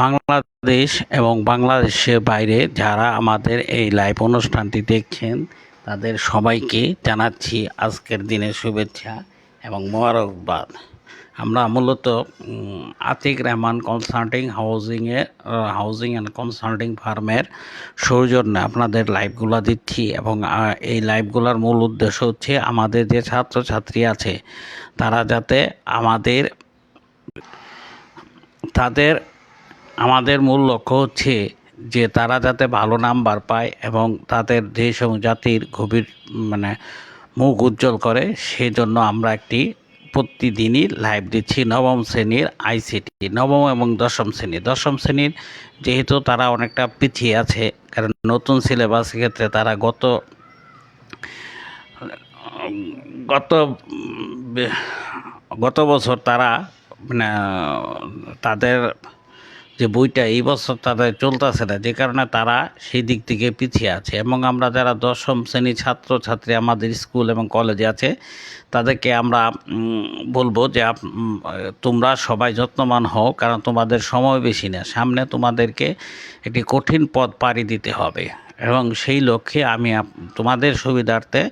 বাংলাদেশ এবং বাংলাদেশের বাইরে যারা আমাদের এই লাইভ অনুষ্ঠানটি দেখছেন, তাদের সবাইকে জানাচ্ছি আজকের দিনের শুভেচ্ছা এবং মোবারকবাদ। আমরা মূলত আতিক রহমান কনসাল্টিং হাউজিংয়ে, হাউজিং অ্যান্ড কনসাল্টিং ফার্মের সৌজন্যে আপনাদের লাইভগুলো দিচ্ছি এবং এই লাইভগুলোর মূল উদ্দেশ্য হচ্ছে আমাদের যে ছাত্রছাত্রী আছে, তারা যাতে আমাদের, তাদের আমাদের মূল লক্ষ্য হচ্ছে যে তারা যাতে ভালো নাম্বার পায় এবং তাদের দেশ এবং জাতির গভীর মানে মুখ উজ্জ্বল করে সেই জন্য আমরা একটি প্রতিদিনই লাইভ দিচ্ছি নবম শ্রেণির আইসিটি, নবম এবং দশম শ্রেণি। দশম শ্রেণির যেহেতু তারা অনেকটা পিছিয়ে আছে, কারণ নতুন সিলেবাসের ক্ষেত্রে তারা গত গত গত বছর তারা মানে তাদের যে বইটা এই বছর তাদের চলতেছে না, যে কারণে তারা সেই দিক থেকে পিছিয়ে আছে। এবং আমরা যারা দশম শ্রেণির ছাত্র ছাত্রী আমাদের স্কুল এবং কলেজে আছে, তাদেরকে আমরা বলব যে তোমরা সবাই যত্নবান হও, কারণ তোমাদের সময় বেশি না। সামনে তোমাদেরকে একটি কঠিন পথ পাড়ি দিতে হবে। এবং সেই লক্ষ্যে আমি তোমাদের সুবিধার্থে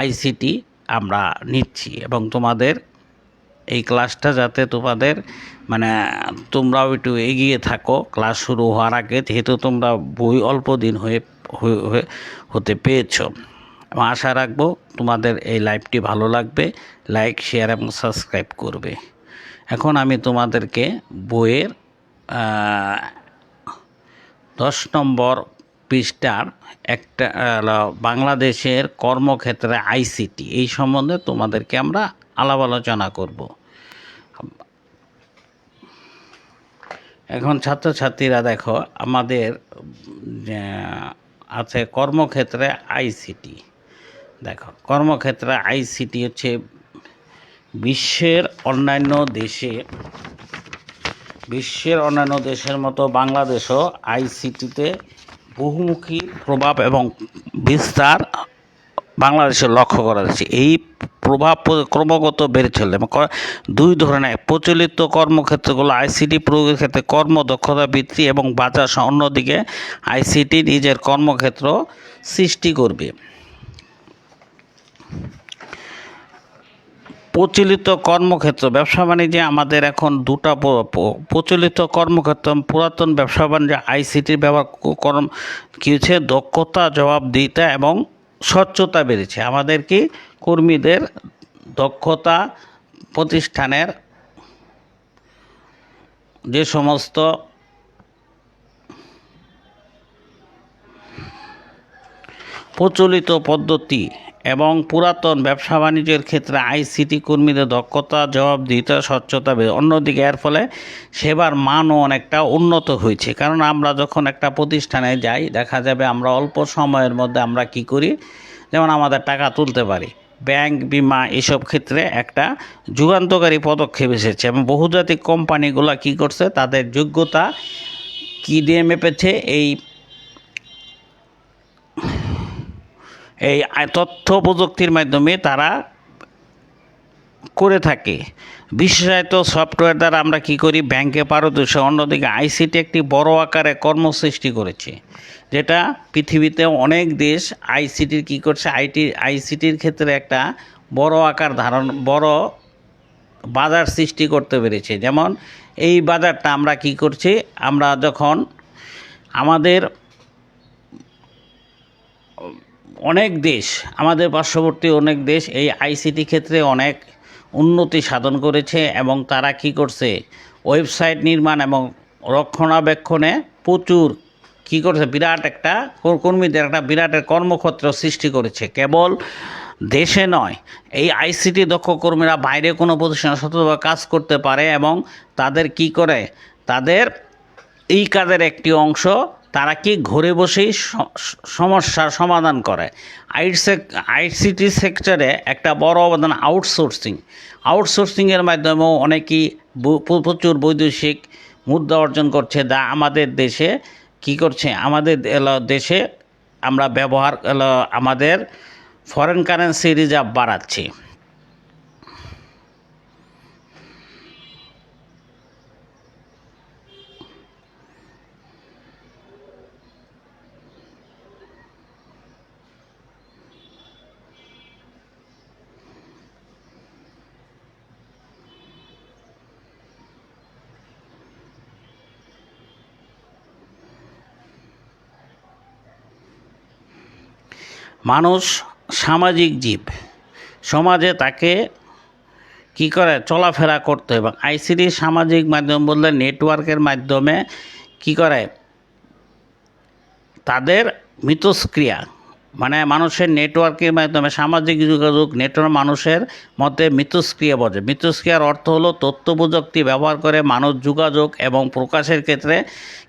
আইসিটি আমরা নিচ্ছি এবং তোমাদের এই ক্লাসটা যাতে তোমাদের মানে তোমরাও একটু এগিয়ে থাকো। ক্লাস শুরু হওয়ার আগে যেহেতু তোমরা বই অল্প দিন হয়ে হতে পেয়েছ আশা রাখব তোমাদের এই লাইভটি ভালো লাগবে। লাইক, শেয়ার এবং সাবস্ক্রাইব করবে। এখন আমি তোমাদেরকে বইয়ের দশ নম্বর পৃষ্ঠার একটা বাংলাদেশের কর্মক্ষেত্রে আইসিটি এই সম্বন্ধে তোমাদেরকে আমরা আলাপ আলোচনা করব। এখন ছাত্রছাত্রীরা দেখো, আমাদের আছে কর্মক্ষেত্রে আইসিটি। দেখো, কর্মক্ষেত্রে আইসিটি হচ্ছে বিশ্বের অন্যান্য দেশে, বিশ্বের অন্যান্য দেশের মতো বাংলাদেশও আইসিটিতে বহুমুখী প্রভাব এবং বিস্তার বাংলাদেশে লক্ষ্য করা যাচ্ছে। এই প্রভাব ক্রমাগত বেড়ে চলে এবং দুই ধরনের প্রচলিত কর্মক্ষেত্রগুলো আইসিটি প্রয়োগের ক্ষেত্রে কর্মদক্ষতা বৃদ্ধি এবং বাজার অন্যদিকে আইসিটি নিজের কর্মক্ষেত্র সৃষ্টি করবে। প্রচলিত কর্মক্ষেত্র, ব্যবসা বাণিজ্যে আমাদের এখন দুটা প্রচলিত কর্মক্ষেত্র, পুরাতন ব্যবসা বাণিজ্য আইসিটির ব্যবহার কর্ম কী হচ্ছে? দক্ষতা, জবাবদিহিতা এবং স্বচ্ছতা বেড়েছে। আমাদের কি কর্মীদের দক্ষতা প্রতিষ্ঠানের যে সমস্ত প্রচলিত পদ্ধতি এবং পুরাতন ব্যবসা বাণিজ্যের ক্ষেত্রে আইসিটি কর্মীদের দক্ষতা, জবাবদিহিতা, স্বচ্ছতা অন্যদিকে এর ফলে সেবার মানও অনেকটা উন্নত হয়েছে। কারণ আমরা যখন একটা প্রতিষ্ঠানে যাই, দেখা যাবে আমরা অল্প সময়ের মধ্যে আমরা কি করি? যেমন আমাদের টাকা তুলতে পারি। ব্যাংক, বিমা এসব ক্ষেত্রে একটা যুগান্তকারী পদক্ষেপ এসেছে এবং বহুজাতিক কোম্পানিগুলো কি করছে? তাদের যোগ্যতা কী দিয়ে মেপেছে? এই এই তথ্য প্রযুক্তির মাধ্যমে তারা করে থাকে। বিশেষায়িত সফটওয়্যার দ্বারা আমরা কি করি? ব্যাংকে পারদর্শী। অন্যদিকে আইসিটি একটি বড় আকারে কর্মসৃষ্টি করেছে, যেটা পৃথিবীতে অনেক দেশ আইসিটির কি করছে? আইটি, আইসিটির ক্ষেত্রে একটা বড় আকার ধারণ, বড় বাজার সৃষ্টি করতে পেরেছে। যেমন এই বাজারটা আমরা কি করছি? আমরা যখন আমাদের অনেক দেশ, আমাদের পার্শ্ববর্তী অনেক দেশ এই আইসিটি ক্ষেত্রে অনেক উন্নতি সাধন করেছে এবং তারা কি করছে? ওয়েবসাইট নির্মাণ এবং রক্ষণাবেক্ষণে প্রচুর কি করছে? বিরাট একটা কর- কর্মীদের একটা বিরাটের কর্মক্ষেত্র সৃষ্টি করেছে। কেবল দেশে নয়, এই আইসিটি দক্ষ কর্মীরা বাইরে কোনো প্রতিষ্ঠানে সততভাবে কাজ করতে পারে এবং তাদের কি করে? তাদের এই কাজের একটি অংশ তারা কি ঘরে বসেই সমস্যার সমাধান করে? আইসেক আইসিটি সেক্টরে একটা বড় অবদান আউটসোর্সিং আউটসোর্সিংয়ের মাধ্যমেও অনেকেই প্রচুর বৈদেশিক মুদ্রা অর্জন করছে। যা আমাদের দেশে কি করছে? আমাদের দেশে আমরা ব্যবহার আমাদের ফরেন কারেন্সি রিজার্ভ বাড়াচ্ছি। মানুষ সামাজিক জীব। সমাজে তাকে কি করে? চলাফেরা করতে এবং আইসিডি সামাজিক মাধ্যম বললে নেটওয়ার্কের মাধ্যমে কি করে? তাদের মিথস্ক্রিয়া মানে মানুষের নেটওয়ার্কের মাধ্যমে সামাজিক যোগাযোগ নেটওয়ার্ক মানুষের মধ্যে মিথস্ক্রিয়া বোঝে মিথস্ক্রিয়ার অর্থ হলো তথ্য প্রযুক্তি ব্যবহার করে মানুষ যোগাযোগ এবং প্রকাশের ক্ষেত্রে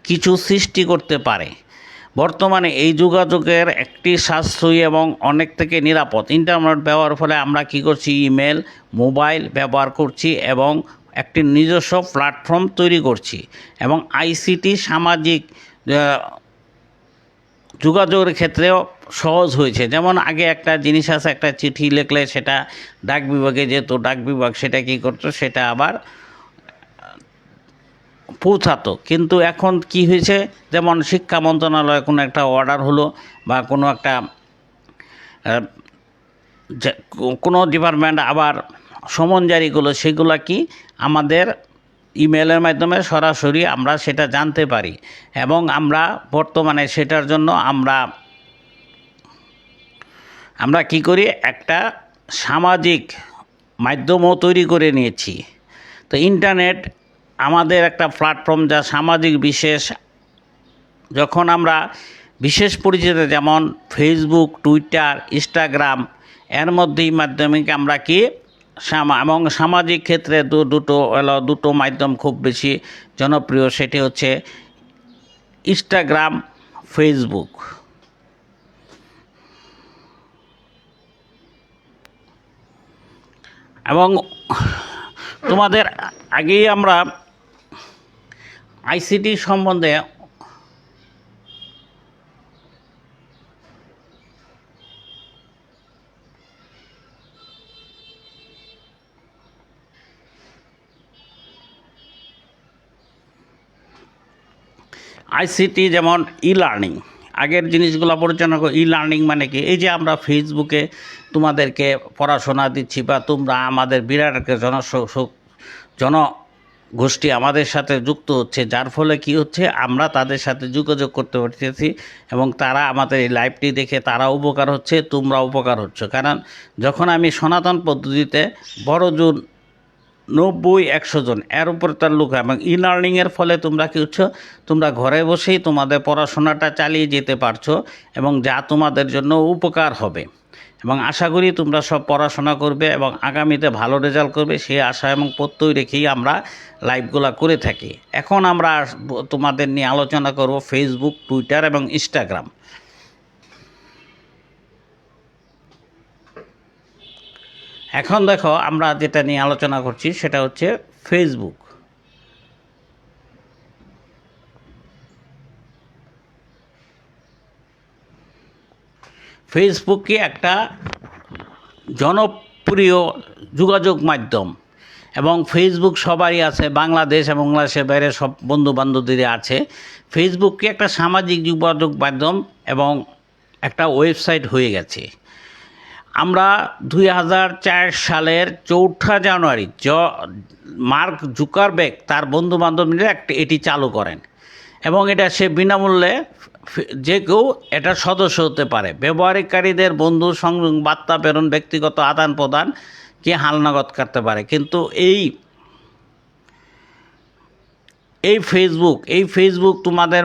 কিছু সৃষ্টি করতে পারে। বর্তমানে এই যোগাযোগের একটি সাশ্রয়ী এবং অনেক থেকে নিরাপদ ইন্টারনেট ব্যবহার ফলে আমরা কি করছি? ইমেল মোবাইল ব্যবহার করছি এবং একটি নিজস্ব প্ল্যাটফর্ম তৈরি করছি এবং আইসিটি সামাজিক যোগাযোগের ক্ষেত্রেও সহজ হয়েছে। যেমন আগে একটা জিনিস আছে, একটা চিঠি লিখলে সেটা ডাক বিভাগে যেত, ডাক বিভাগ সেটা কী করতো? সেটা আবার পৌঁছাতো। কিন্তু এখন কি হয়েছে? যেমন শিক্ষা মন্ত্রণালয় কোনো একটা অর্ডার হলো বা কোনো একটা কোনো ডিপার্টমেন্ট আবার সমন জারি করল, সেগুলো কি আমাদের ইমেলের মাধ্যমে সরাসরি আমরা সেটা জানতে পারি। এবং আমরা বর্তমানে সেটার জন্য আমরা আমরা কি করি? একটা সামাজিক মাধ্যমও তৈরি করে নিয়েছি। তো ইন্টারনেট আমাদের একটা প্ল্যাটফর্ম যা সামাজিক বিশেষ, যখন আমরা বিশেষ পরিচিত, যেমন ফেসবুক টুইটার ইনস্টাগ্রাম এর মধ্যেই মাধ্যমে আমরা কি এবং সামাজিক ক্ষেত্রে দু, দুটো হলো দুটো মাধ্যম খুব বেশি জনপ্রিয়, সেটি হচ্ছে ইনস্টাগ্রাম ফেসবুক এবং তোমাদের আগেই আমরা আইসিটি সম্বন্ধে আইসিটি যেমন ই লার্নিং আগের জিনিসগুলো করে ই লার্নিং মানে কি? এই যে আমরা ফেসবুকে তোমাদেরকে পড়াশোনা দিচ্ছি বা তোমরা আমাদের বিরাট জন জন গোষ্ঠী আমাদের সাথে যুক্ত হচ্ছে, যার ফলে কি হচ্ছে, আমরা তাদের সাথে যোগাযোগ করতে পারতেছি এবং তারা আমাদের এই লাইভটি দেখে তারা উপকার হচ্ছে, তোমরা উপকার হচ্ছে কারণ যখন আমি সনাতন পদ্ধতিতে বড় জোর নব্বই, একশো জন, এর উপর তার লোক। এবং ই লার্নিংয়ের ফলে তোমরা কি হচ্ছ, তোমরা ঘরে বসেই তোমাদের পড়াশোনাটা চালিয়ে যেতে পারছ এবং যা তোমাদের জন্য উপকার হবে এবং আশা করি তোমরা সব পড়াশোনা করবে এবং আগামীতে ভালো রেজাল্ট করবে সেই আশা এবং প্রত্যয় রেখেই আমরা লাইভগুলো করে থাকি। এখন আমরা তোমাদের নিয়ে আলোচনা করব ফেসবুক টুইটার এবং ইনস্টাগ্রাম এখন দেখো আমরা যেটা নিয়ে আলোচনা করছি, সেটা হচ্ছে ফেসবুক ফেসবুক কি একটা জনপ্রিয় যোগাযোগ মাধ্যম। এবং ফেসবুক সবারই আছে, বাংলাদেশ এবং বাংলাদেশের বাইরে সব বন্ধু বান্ধবদের আছে। ফেসবুক কি একটা সামাজিক যোগাযোগ মাধ্যম এবং একটা ওয়েবসাইট হয়ে গেছে। আমরা দুই হাজার চার সালের চৌঠা জানুয়ারি জ মার্ক জুকারবেক তার বন্ধু বান্ধব মিলে একটা এটি চালু করেন। এবং এটা সে বিনামূল্যে যে কেউ এটা সদস্য হতে পারে। ব্যবহারকারীদের বন্ধু সংযোগ বার্তা প্রেরণ, ব্যক্তিগত আদান প্রদান কি হালনাগদ করতে পারে। কিন্তু এই এই ফেসবুক এই ফেসবুক তোমাদের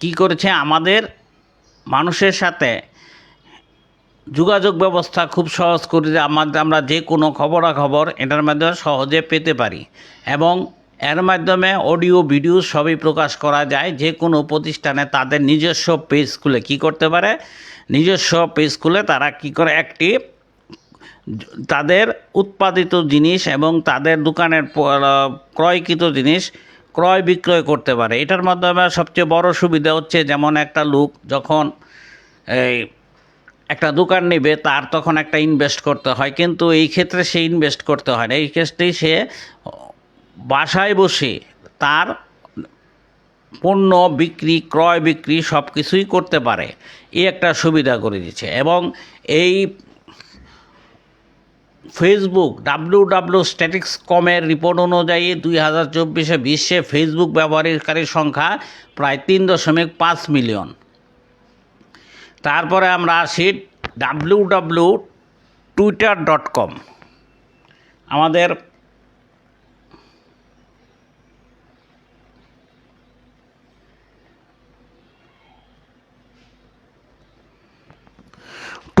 কি করেছে? আমাদের মানুষের সাথে যোগাযোগ ব্যবস্থা খুব সহজ করে আমাদের, আমরা যে কোনো খবরাখবর এটার মাধ্যমে সহজে পেতে পারি। এবং এর মাধ্যমে অডিও, ভিডিও সবই প্রকাশ করা যায়। যে কোনো প্রতিষ্ঠানে তাদের নিজস্ব পেজ খুলে কী করতে পারে? নিজস্ব পেজ খুলে তারা কি করে? একটি তাদের উৎপাদিত জিনিস এবং তাদের দোকানের ক্রয়কৃত জিনিস ক্রয় বিক্রয় করতে পারে। এটার মাধ্যমে সবচেয়ে বড় সুবিধা হচ্ছে যেমন একটা লোক যখন এই একটা দোকান নেবে, তার তখন একটা ইনভেস্ট করতে হয়। কিন্তু এই ক্ষেত্রে সে ইনভেস্ট করতে হয় না। এই ক্ষেত্রেই সে বাসায় বসে তার পণ্য বিক্রি, ক্রয় বিক্রি সব কিছুই করতে পারে। এই একটা সুবিধা করে দিচ্ছে এবং এই ফেসবুক ডাব্লিউ ডাব্লিউ স্ট্যাটিক্স কমের রিপোর্ট অনুযায়ী দুই হাজার চব্বিশে বিশ্বে ফেসবুক ব্যবহারকারীর সংখ্যা প্রায় তিন দশমিক পাঁচ মিলিয়ন। তারপরে আমরা আসি W W twitter dot com আমাদের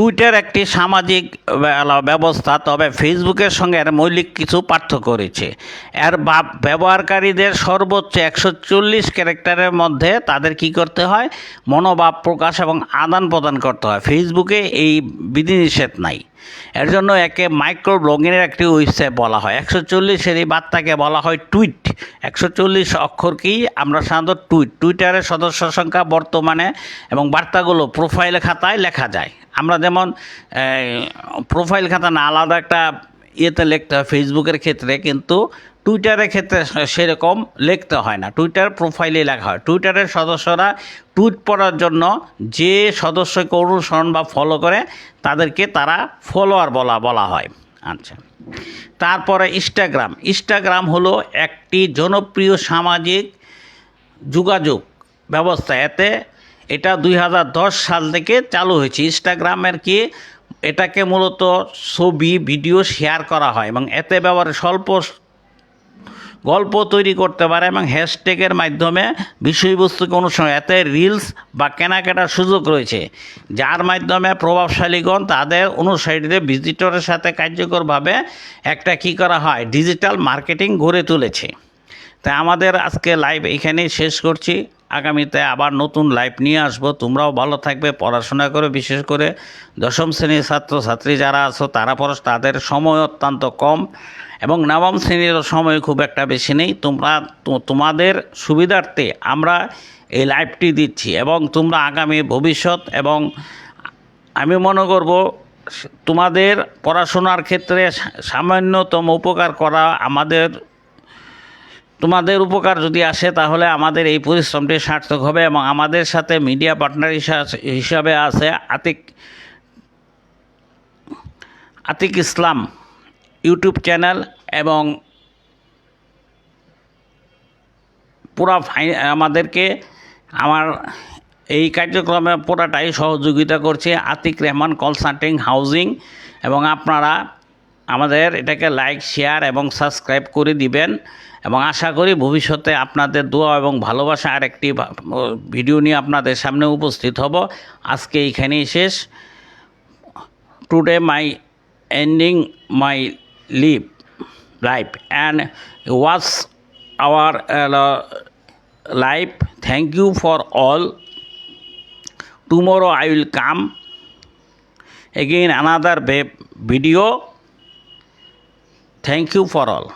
টুইটার একটি সামাজিক ব্যবস্থা, তবে ফেসবুকের সঙ্গে এর মৌলিক কিছু পার্থক্য রয়েছে। এর ব্যবহারকারীদের সর্বোচ্চ একশো চল্লিশ ক্যারেক্টারের মধ্যে তাদের কি করতে হয়? মনোভাব প্রকাশ এবং আদান প্রদান করতে হয়। ফেসবুকে এই বিধিনিষেধ নাই। এর জন্য একে মাইক্রো ব্লগিংয়ের একটি ওয়েবসাইট বলা হয়। একশো চল্লিশের এই বার্তাকে বলা হয় টুইট একশো চল্লিশ কি? আমরা সাধারণত টুইট টুইটারের সদস্য সংখ্যা বর্তমানে এবং বার্তাগুলো প্রোফাইল খাতায় লেখা যায়। আমরা যেমন প্রোফাইল খাতা না, আলাদা একটা ইয়েতে লিখতে হয় ফেসবুকের ক্ষেত্রে, কিন্তু টুইটারের ক্ষেত্রে সেরকম লিখতে হয় না। টুইটার প্রোফাইলে লেখা হয়। টুইটারের সদস্যরা টুইট পড়ার জন্য যে সদস্যকে অনুসরণ বা ফলো করে, তাদেরকে তারা ফলোয়ার বলা বলা হয়। আচ্ছা। তারপরে ইনস্টাগ্রাম ইনস্টাগ্রাম হলো একটি জনপ্রিয় সামাজিক যোগাযোগ ব্যবস্থা। এতে এটা দুই হাজার দশ সাল থেকে চালু হয়েছে। ইনস্টাগ্রামের কি এটাকে মূলত ছবি, ভিডিও শেয়ার করা হয় এবং এতে ব্যবহারে স্বল্প গল্প তৈরি করতে পারে এবং হ্যাশট্যাগের মাধ্যমে বিষয়বস্তুকে অনুসরণ, এতে রিলস বা কেনাকাটার সুযোগ রয়েছে, যার মাধ্যমে প্রভাবশালীগণ তাদের অনুসারীদের ভিজিটরের সাথে কার্যকরভাবে একটা কি করা হয় ডিজিটাল মার্কেটিং গড়ে তুলেছে। তাই আমাদের আজকে লাইভ এখানেই শেষ করছি। আগামীতে আবার নতুন লাইভ নিয়ে আসব। তোমরাও ভালো থাকবে, পড়াশোনা করে, বিশেষ করে দশম শ্রেণির ছাত্রছাত্রী যারা আছো, তারা পড়াশ তাদের সময় অত্যন্ত কম। এবং নবম শ্রেণির সময় খুব একটা বেশি নেই। তোমরা তোমাদের সুবিধার্থে আমরা এই লাইভটি দিচ্ছি এবং তোমরা আগামী ভবিষ্যৎ এবং আমি মনে করব তোমাদের পড়াশোনার ক্ষেত্রে সামান্যতম উপকার করা আমাদের, তোমাদের উপকার যদি আসে তাহলে আমাদের এই পরিশ্রমটি সার্থক হবে এবং আমাদের সাথে মিডিয়া পার্টনার হিসাবে আছে আতিক আতিক ইসলাম। ইউটিউব চ্যানেল এবং পুরা ফাই, আমাদেরকে আমার এই কার্যক্রমে পুরাটাই সহযোগিতা করছে আতিক রহমান কনসাল্টিং হাউজিং এবং আপনারা আমাদের এটাকে লাইক, শেয়ার এবং সাবস্ক্রাইব করে দিবেন এবং আশা করি ভবিষ্যতে আপনাদের দোয়া এবং ভালোবাসা আরেকটি ভা- ভিডিও নিয়ে আপনাদের সামনে উপস্থিত হব। আজকে এইখানেই শেষ। Today my ending, my live life. And was our uh, life. Thank you for all. Tomorrow i will come. Again another video. Thank you for all